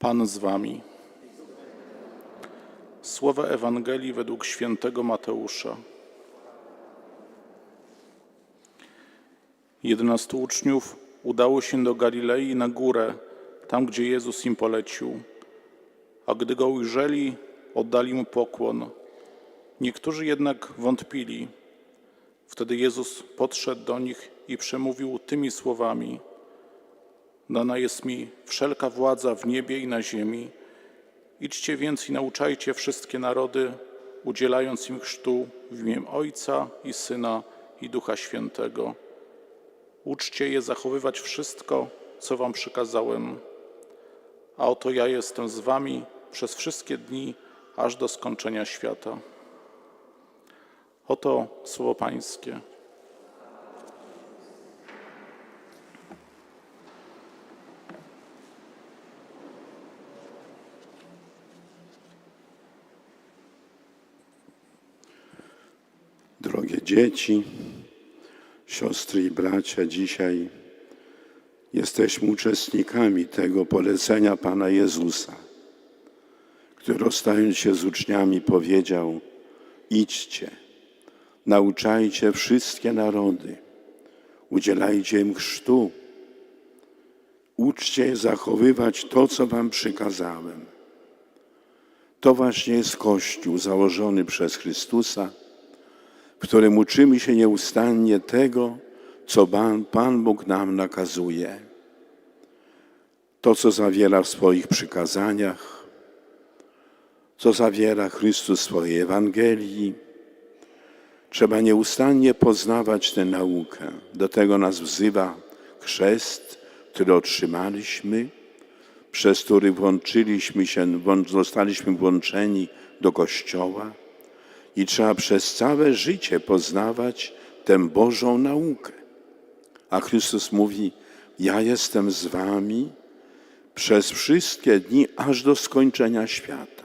Pan z wami. Słowa Ewangelii według świętego Mateusza. Jedenastu uczniów udało się do Galilei na górę, tam gdzie Jezus im polecił. A gdy go ujrzeli, oddali mu pokłon. Niektórzy jednak wątpili. Wtedy Jezus podszedł do nich i przemówił tymi słowami: Dana jest mi wszelka władza w niebie i na ziemi. Idźcie więc i nauczajcie wszystkie narody, udzielając im chrztu w imię Ojca i Syna i Ducha Świętego. Uczcie je zachowywać wszystko, co wam przykazałem. A oto ja jestem z wami przez wszystkie dni, aż do skończenia świata. Oto słowo Pańskie. Drogie dzieci, siostry i bracia, dzisiaj jesteśmy uczestnikami tego polecenia Pana Jezusa, który rozstając się z uczniami powiedział: Idźcie, nauczajcie wszystkie narody, udzielajcie im chrztu, uczcie zachowywać to, co Wam przykazałem. To właśnie jest Kościół założony przez Chrystusa którym uczymy się nieustannie tego, co Pan, Pan Bóg nam nakazuje. To, co zawiera w swoich przykazaniach, co zawiera Chrystus w swojej Ewangelii. Trzeba nieustannie poznawać tę naukę. Do tego nas wzywa chrzest, który otrzymaliśmy, przez który włączyliśmy się, zostaliśmy włączeni do Kościoła i trzeba przez całe życie poznawać tę Bożą naukę. A Chrystus mówi: Ja jestem z Wami przez wszystkie dni, aż do skończenia świata.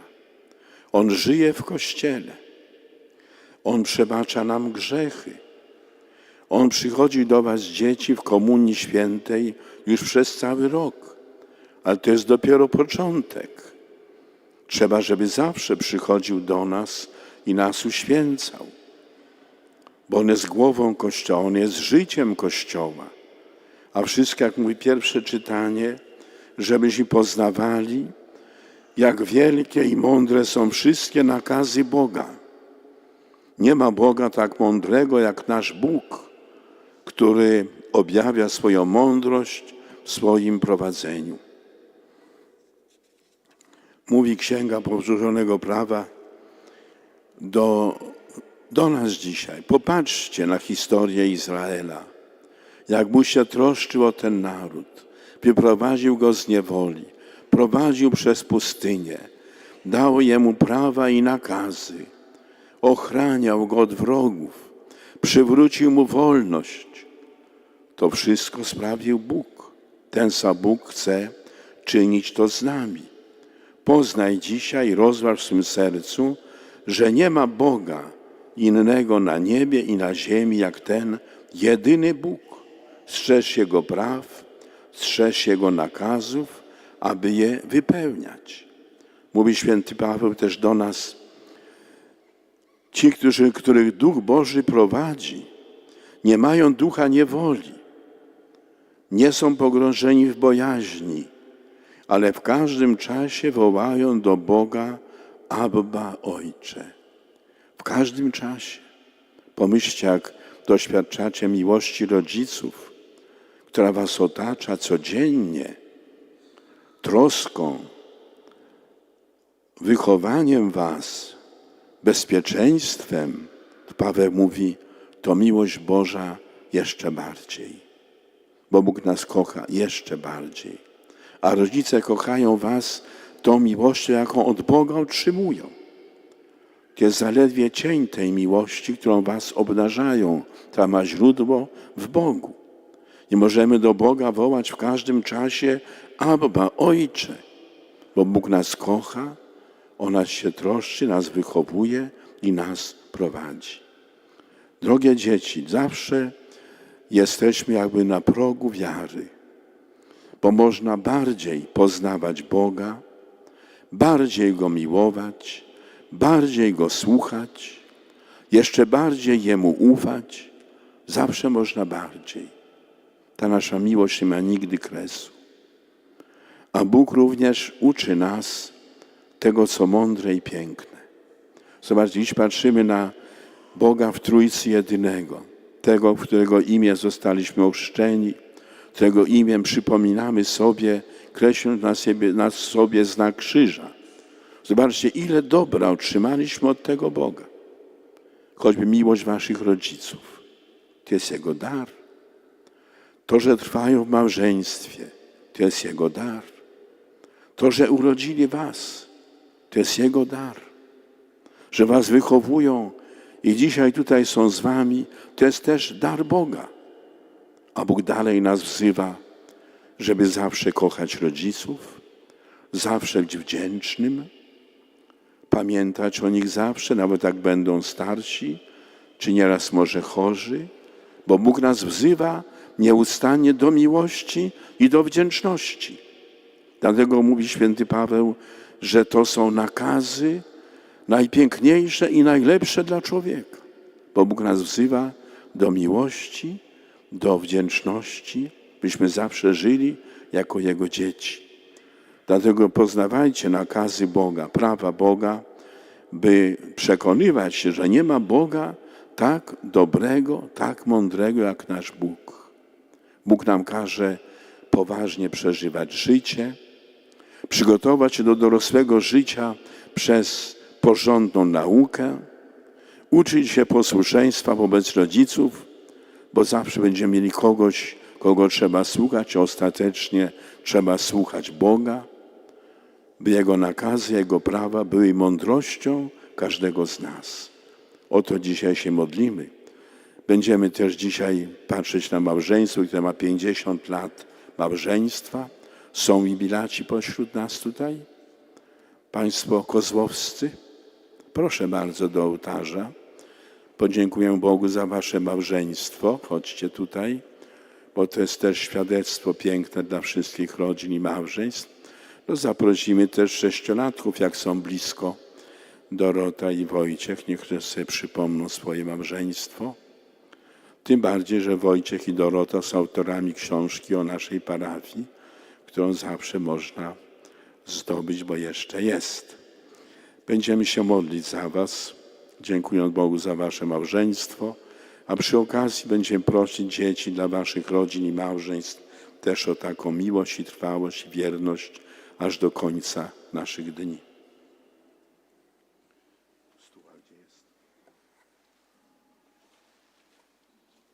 On żyje w kościele. On przebacza nam grzechy. On przychodzi do Was, dzieci, w Komunii Świętej już przez cały rok. Ale to jest dopiero początek. Trzeba, żeby zawsze przychodził do nas i nas uświęcał. Bo On jest głową Kościoła, On jest życiem Kościoła. A wszystko, jak mówi pierwsze czytanie, żebyśmy poznawali, jak wielkie i mądre są wszystkie nakazy Boga. Nie ma Boga tak mądrego jak nasz Bóg, który objawia swoją mądrość w swoim prowadzeniu. Mówi Księga Powtórzonego Prawa, do, do nas dzisiaj. Popatrzcie na historię Izraela, jak mu się troszczył o ten naród, wyprowadził go z niewoli, prowadził przez pustynię, dał jemu prawa i nakazy, ochraniał go od wrogów, przywrócił mu wolność. To wszystko sprawił Bóg. Ten sam Bóg chce czynić to z nami. Poznaj dzisiaj, rozważ w swym sercu, że nie ma Boga innego na niebie i na ziemi jak ten jedyny Bóg. Strzeż Jego praw, strzeż Jego nakazów, aby je wypełniać. Mówi święty Paweł też do nas, ci, którzy, których Duch Boży prowadzi, nie mają ducha niewoli, nie są pogrążeni w bojaźni, ale w każdym czasie wołają do Boga Abba Ojcze. W każdym czasie. Pomyślcie, jak doświadczacie miłości rodziców, która was otacza codziennie, troską, wychowaniem was, bezpieczeństwem. Paweł mówi, to miłość Boża jeszcze bardziej, bo Bóg nas kocha jeszcze bardziej. A rodzice kochają was tą miłością, jaką od Boga otrzymują. To jest zaledwie cień tej miłości, którą was obdarzają, która ma źródło w Bogu. I możemy do Boga wołać w każdym czasie, Abba, Ojcze, bo Bóg nas kocha, On nas się troszczy, nas wychowuje i nas prowadzi. Drogie dzieci, zawsze jesteśmy jakby na progu wiary, bo można bardziej poznawać Boga, bardziej Go miłować, bardziej Go słuchać, jeszcze bardziej Jemu ufać. Zawsze można bardziej. Ta nasza miłość nie ma nigdy kresu. A Bóg również uczy nas tego, co mądre i piękne. Zobaczcie, dziś patrzymy na Boga w Trójcy Jedynego, tego, w którego imię zostaliśmy ochrzczeni, którego imię przypominamy sobie, kreśląc na, siebie, na sobie znak krzyża. Zobaczcie, ile dobra otrzymaliśmy od tego Boga. Choćby miłość waszych rodziców. To jest Jego dar. To, że trwają w małżeństwie, to jest Jego dar. To, że urodzili was, to jest Jego dar. Że was wychowują i dzisiaj tutaj są z wami, to jest też dar Boga. A Bóg dalej nas wzywa, żeby zawsze kochać rodziców, zawsze być wdzięcznym, pamiętać o nich zawsze, nawet jak będą starsi, czy nieraz może chorzy, bo Bóg nas wzywa nieustannie do miłości i do wdzięczności. Dlatego mówi święty Paweł, że to są nakazy najpiękniejsze i najlepsze dla człowieka, bo Bóg nas wzywa do miłości, do wdzięczności, byśmy zawsze żyli jako Jego dzieci. Dlatego poznawajcie nakazy Boga, prawa Boga, by przekonywać się, że nie ma Boga tak dobrego, tak mądrego jak nasz Bóg. Bóg nam każe poważnie przeżywać życie, przygotować się do dorosłego życia przez porządną naukę, uczyć się posłuszeństwa wobec rodziców, bo zawsze będziemy mieli kogoś, kogo trzeba słuchać, ostatecznie trzeba słuchać Boga, by Jego nakazy, Jego prawa były mądrością każdego z nas. O to dzisiaj się modlimy. Będziemy też dzisiaj patrzeć na małżeństwo, które ma 50 lat małżeństwa. Są jubilaci pośród nas tutaj? Państwo kozłowscy? Proszę bardzo do ołtarza. Podziękuję Bogu za wasze małżeństwo. Chodźcie tutaj, bo to jest też świadectwo piękne dla wszystkich rodzin i małżeństw. No zaprosimy też sześciolatków, jak są blisko Dorota i Wojciech, niech też sobie przypomną swoje małżeństwo. Tym bardziej, że Wojciech i Dorota są autorami książki o naszej parafii, którą zawsze można zdobyć, bo jeszcze jest. Będziemy się modlić za Was, dziękując Bogu za Wasze małżeństwo, a przy okazji będziemy prosić dzieci dla Waszych rodzin i małżeństw też o taką miłość i trwałość i wierność aż do końca naszych dni.